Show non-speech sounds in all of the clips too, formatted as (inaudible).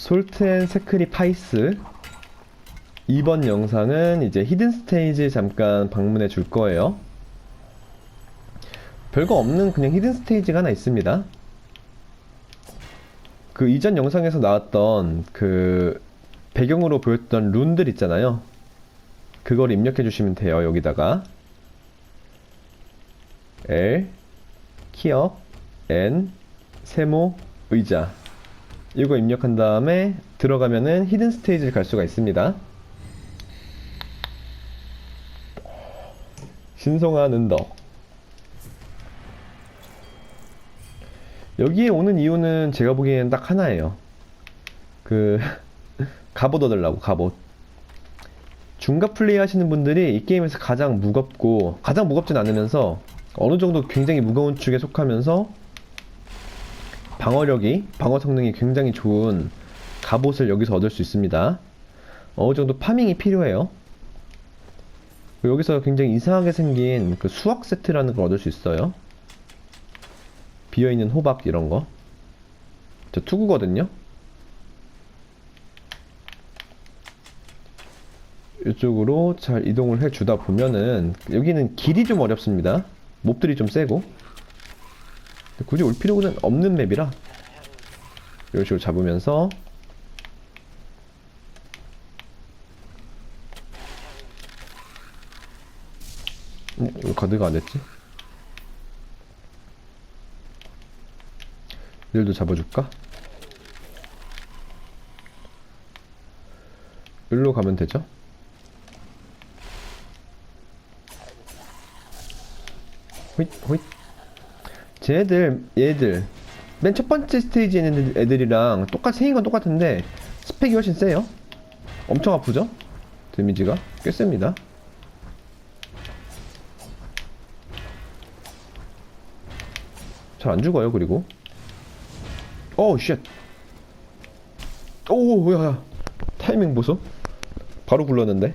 솔트 앤 세크리 파이스 이번 영상은 이제 히든 스테이지 잠깐 방문해 줄 거예요. 별거 없는 그냥 히든 스테이지가 하나 있습니다. 그 이전 영상에서 나왔던 그 배경으로 보였던 룬들 있잖아요. 그걸 입력해 주시면 돼요. 여기다가 L 키역 N 세모 의자 이거 입력한 다음에 들어가면은 히든 스테이지를 갈 수가 있습니다. 신성한 은덕. 여기에 오는 이유는 제가 보기엔 딱 하나예요. 그, (laughs) 갑옷 얻으려고, 갑옷. 중갑 플레이 하시는 분들이 이 게임에서 가장 무겁고, 가장 무겁진 않으면서, 어느 정도 굉장히 무거운 축에 속하면서, 방어력이, 방어 성능이 굉장히 좋은 갑옷을 여기서 얻을 수 있습니다. 어느 정도 파밍이 필요해요. 여기서 굉장히 이상하게 생긴 그 수학 세트라는 걸 얻을 수 있어요. 비어있는 호박 이런 거. 저 투구거든요. 이쪽으로 잘 이동을 해주다 보면은 여기는 길이 좀 어렵습니다. 몹들이 좀 세고 굳이 올 필요는 없는 맵이라 이런 식으로 잡으면서 어, 왜 가드가 안 됐지? 얘도 잡아줄까? 일로 가면 되죠? 호잇 호잇 쟤네들 얘들. 맨 첫 번째 스테이지에 있는 애들이랑 똑같이 생긴 건 똑같은데 스펙이 훨씬 세요. 엄청 아프죠? 데미지가? 꽤 셉니다. 잘 안 죽어요 그리고. 어우 쉣. 오우 야야. 타이밍 보소. 바로 굴렀는데.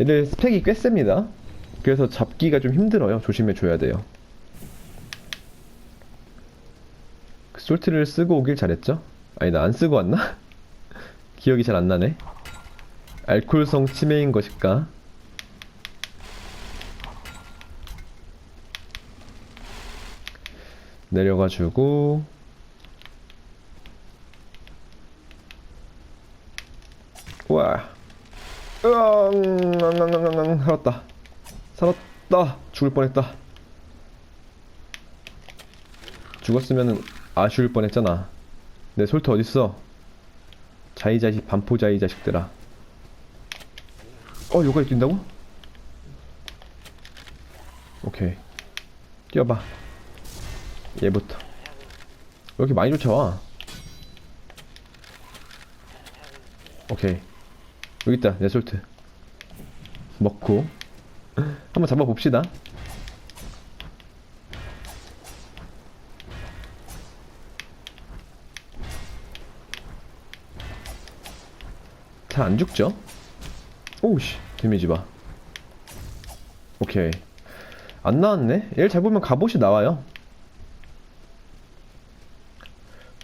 얘들 스펙이 꽤 셉니다. 그래서 잡기가 좀 힘들어요. 조심해 줘야 돼요 솔트를 쓰고 오길 잘했죠? 아니 나 안 쓰고 왔나? (laughs) 기억이 잘 안 나네 알코올성 치매인 것일까? 내려가지고 우와 으앙 살았다 살았다 죽을 뻔했다 죽었으면 아쉬울 뻔했잖아. 내 솔트 어딨어? 자이 자식 반포자이 자식들아. 어 요가에 뛴다고? 오케이. 뛰어봐. 얘부터. 왜 이렇게 많이 쫓아와? 오케이. 여기 있다 내 솔트. 먹고. (laughs) 한번 잡아봅시다 잘 안 죽죠? 오우씨. 데미지 봐. 오케이. 안 나왔네? 얘를 잡으면 갑옷이 나와요.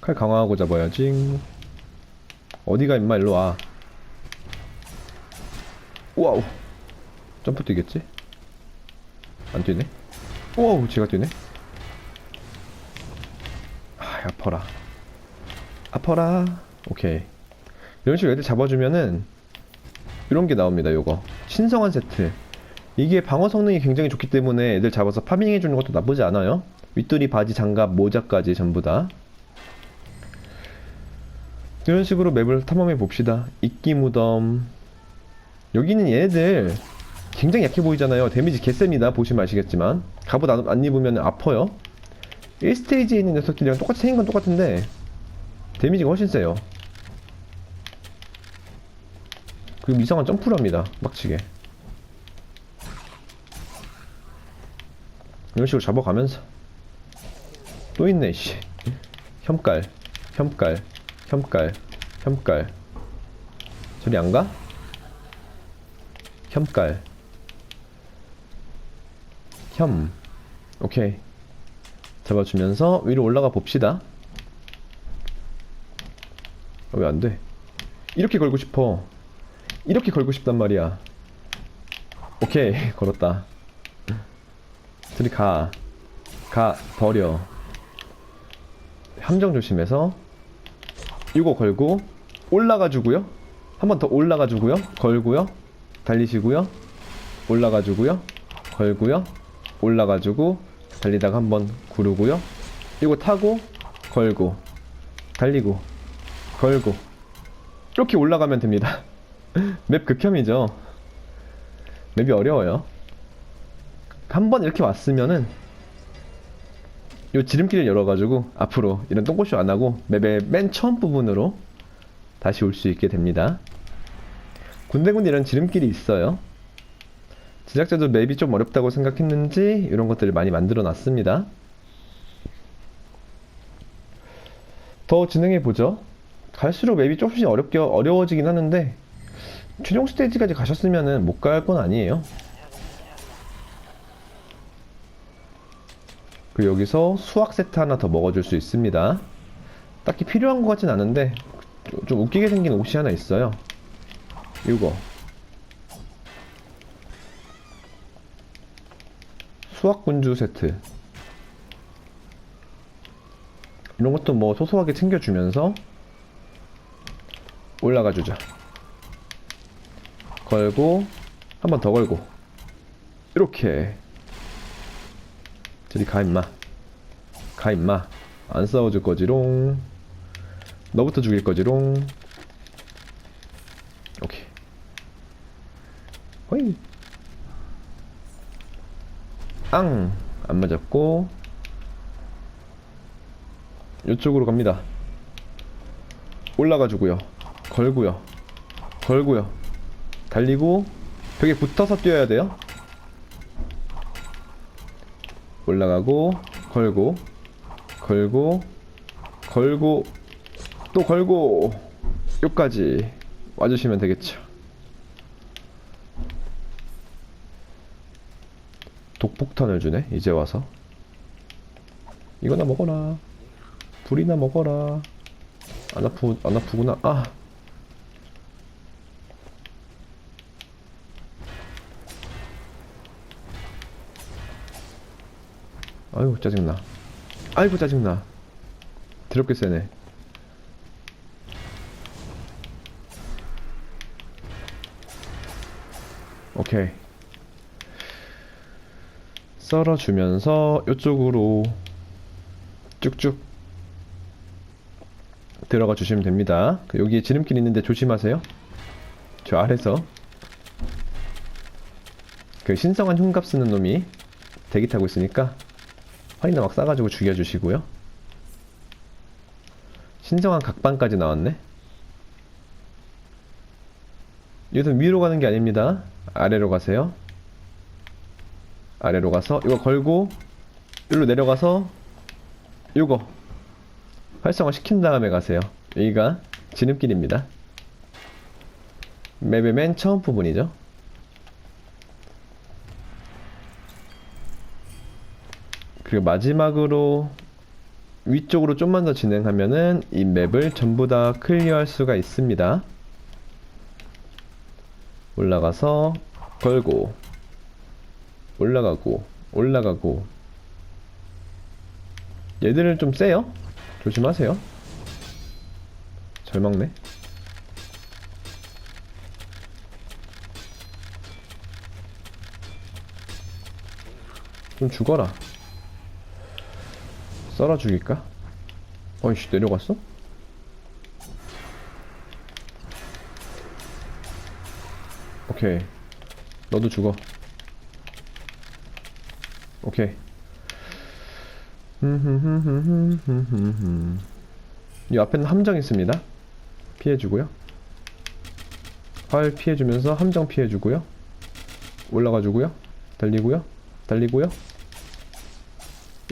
칼 강화하고 잡아야지 어디가 임마 일로 와. 와우. 점프 뛰겠지? 안 뛰네? 와우 제가 뛰네? 아 아파라. 아파라. 오케이 이런 식으로 애들 잡아주면은 이런 게 나옵니다 요거 신성한 세트 이게 방어 성능이 굉장히 좋기 때문에 애들 잡아서 파밍해 주는 것도 나쁘지 않아요 윗돌이 바지 장갑 모자까지 전부 다 이런 식으로 맵을 탐험해 봅시다. 이끼 무덤. 여기는 얘네들 굉장히 약해 보이잖아요. 데미지 개셉니다. 보시면 아시겠지만. 갑옷 안, 안 입으면 아파요. 1스테이지에 있는 녀석들이랑 똑같이 생긴 건 똑같은데 데미지가 훨씬 세요. 그리고 이상한 점프를 합니다. 빡치게. 이런 식으로 잡아가면서 또 있네, 씨. 혐깔, 혐깔. 혐깔, 혐깔. 저리 안 가? 혐깔. 혐. 오케이. 잡아주면서 위로 올라가 봅시다. 왜안 돼? 이렇게 걸고 싶어. 이렇게 걸고 싶단 말이야. 오케이, 걸었다. 둘이 가. 가, 버려. 함정 조심해서. 이거 걸고, 올라가주고요. 한 번 더 올라가주고요. 걸고요. 달리시고요. 올라가주고요. 걸고요. 올라가주고, 달리다가 한 번 구르고요. 이거 타고, 걸고, 달리고, 걸고. 이렇게 올라가면 됩니다. (laughs) 맵 극혐이죠. 맵이 어려워요. 한 번 이렇게 왔으면은 요 지름길을 열어가지고 앞으로 이런 똥꼬쇼 안 하고 맵의 맨 처음 부분으로 다시 올 수 있게 됩니다. 군데군데 이런 지름길이 있어요. 제작자도 맵이 좀 어렵다고 생각했는지 이런 것들을 많이 만들어 놨습니다. 더 진행해 보죠. 갈수록 맵이 조금씩 어렵게 어려워지긴 하는데 최종 스테이지까지 가셨으면은 못 갈 건 아니에요. 그 여기서 수학 세트 하나 더 먹어줄 수 있습니다. 딱히 필요한 것 같진 않은데 좀- 좀 웃기게 생긴 옷이 하나 있어요. 이거 수학 군주 세트. 이런 것도 뭐 소소하게 챙겨주면서 올라가 주자. 걸고 한 번 더 걸고. 이렇게. 저리 가 임마. 가 임마. 안 싸워줄 거지롱. 너부터 죽일 거지롱. 오케이. 호이 앙! 안 맞았고. 이쪽으로 갑니다. 올라가 주고요. 걸고요. 걸고요 달리고 벽에 붙어서 뛰어야 돼요. 올라가고 걸고 걸고 걸고 또 걸고 여기까지 와주시면 되겠죠. 독폭탄을 주네 이제 와서. 이거나 먹어라. 불이나 먹어라. 안 아프 안 아프구나. 아 아유 짜증나. 아이고 짜증나. 더럽게 세네. 오케이. 썰어주면서 이쪽으로 쭉쭉 들어가 주시면 됩니다. 그 여기에 지름길 있는데 조심하세요. 저 아래서. 그 신성한 흉갑 쓰는 놈이 대기 타고 있으니까 화이나 막 싸가지고 죽여주시고요. 신성한 각반까지 나왔네. 이것은 위로 가는 게 아닙니다. 아래로 가세요. 아래로 가서 이거 걸고 여기로 내려가서 이거 활성화 시킨 다음에 가세요. 여기가 진흙길입니다. 맵의 맨 처음 부분이죠. 그리고 마지막으로 위쪽으로 좀만 더 진행하면은 이 맵을 전부 다 클리어할 수가 있습니다. 올라가서 걸고 올라가고 올라가고 얘들은 좀 세요. 조심하세요. 잘 먹네. 좀 죽어라. 썰어 죽일까? 어이씨 내려갔어? 오케이. 너도 죽어. 오케이. 이 앞에는 함정 있습니다. 피해주고요. 활 피해주면서 함정 피해주고요. 올라가주고요. 달리고요. 달리고요.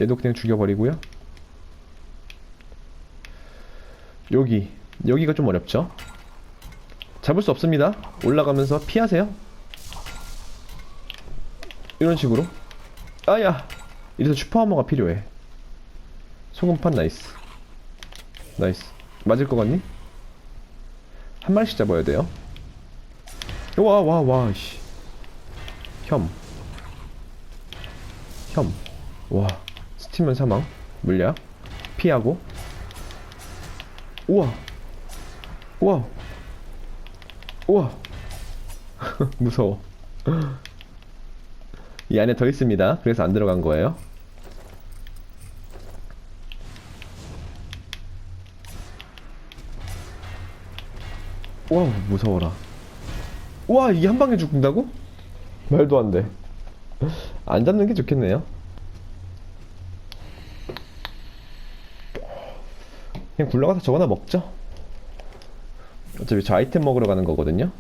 얘도 그냥 죽여버리고요. 여기 여기가 좀 어렵죠? 잡을 수 없습니다. 올라가면서 피하세요. 이런 식으로. 아야! 이래서 슈퍼하머가 필요해. 소금판 나이스. 나이스. 맞을 것 같니? 한 마리씩 잡아야 돼요. 와, 와, 와, 씨. 혐. 혐. 와. 스티면 사망. 물약. 피하고. 우와. 우와. 우와. (laughs) 무서워. 이 안에 더 있습니다. 그래서 안 들어간 거예요. 와 무서워라. 와 이게 한 방에 죽는다고? 말도 안 돼. 안 잡는 게 좋겠네요. 그냥 굴러가서 저거나 먹죠. 어차피 저 아이템 먹으러 가는 거거든요.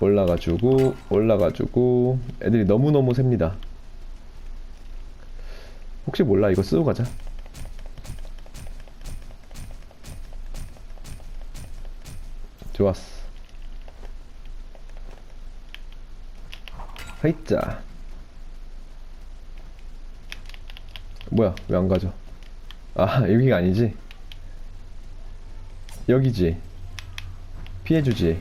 올라가지고 올라가지고 애들이 너무너무 셉니다. 혹시 몰라 이거 쓰고 가자. 좋았어. 하이자. 뭐야, 왜 안 가져? 아, (laughs) 여기가 아니지? 여기지. 피해주지.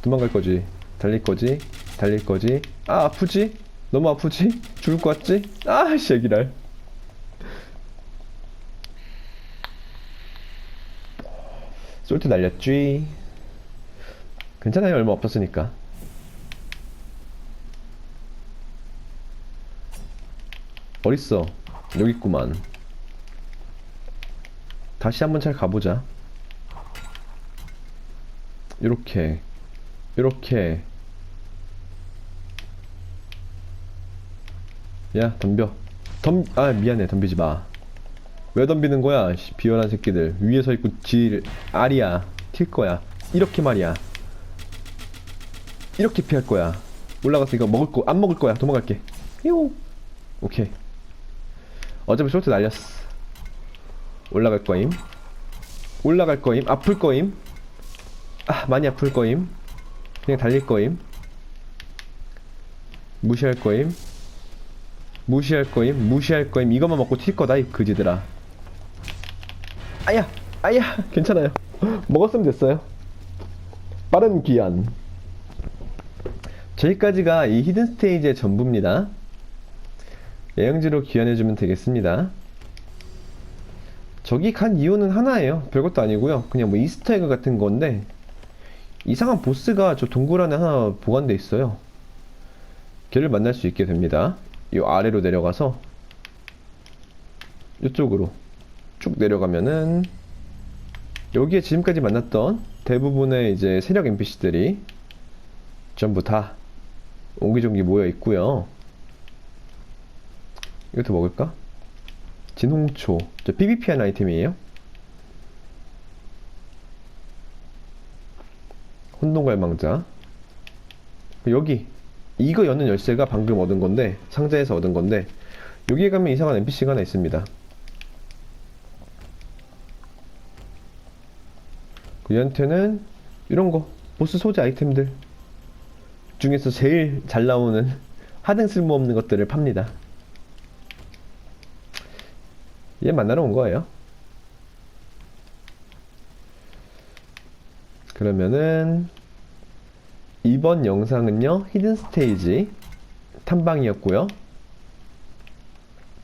도망갈 거지. 달릴 거지. 달릴 거지. 아, 아프지? 너무 아프지? 죽을 것 같지? 아, (laughs) 씨, 애기랄. 솔트 날렸쥐. 괜찮아요, 얼마 없었으니까. 어딨어? 여기 있구만. 다시 한번 잘 가보자. 요렇게. 요렇게. 야, 덤벼. 덤, 아, 미안해. 덤비지 마. 왜 덤비는 거야? 씨, 비열한 새끼들. 위에 서 있고 질, 알이야. 튈 거야. 이렇게 말이야. 이렇게 피할 거야. 이거 먹을 거, 안 먹을 거야. 도망갈게. 요. 오케이. 어차피 쇼트 날렸어. 올라갈 거임. 올라갈 거임. 아플 거임. 아, 많이 아플 거임. 그냥 달릴 거임. 무시할 거임. 무시할 거임. 무시할 거임. 이것만 먹고 튈 거다, 이 그지들아. 아야! 아야! (laughs) 괜찮아요. (laughs) 먹었으면 됐어요. 빠른 귀환. 저기까지가 이 히든 스테이지의 전부입니다. 예영지로 귀환해주면 되겠습니다. 저기 간 이유는 하나예요. 별것도 아니고요. 그냥 뭐 이스터에그 같은 건데 이상한 보스가 저 동굴 안에 하나 보관돼 있어요. 걔를 만날 수 있게 됩니다. 이 아래로 내려가서 이쪽으로 쭉 내려가면은 여기에 지금까지 만났던 대부분의 이제 세력 NPC들이 전부 다 옹기종기 모여 있고요. 이것도 먹을까? 진홍초. 저 PVP 한 아이템이에요. 혼동갈망자. 여기. 이거 여는 열쇠가 방금 얻은 건데, 상자에서 얻은 건데, 여기에 가면 이상한 NPC가 하나 있습니다. 얘한테는 이런 거, 보스 소재 아이템들 중에서 제일 잘 나오는 (laughs) 하등 쓸모없는 것들을 팝니다. 얘 만나러 온 거예요. 그러면은 이번 영상은요 히든 스테이지 탐방이었고요.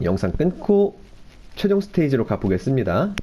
영상 끊고 최종 스테이지로 가보겠습니다.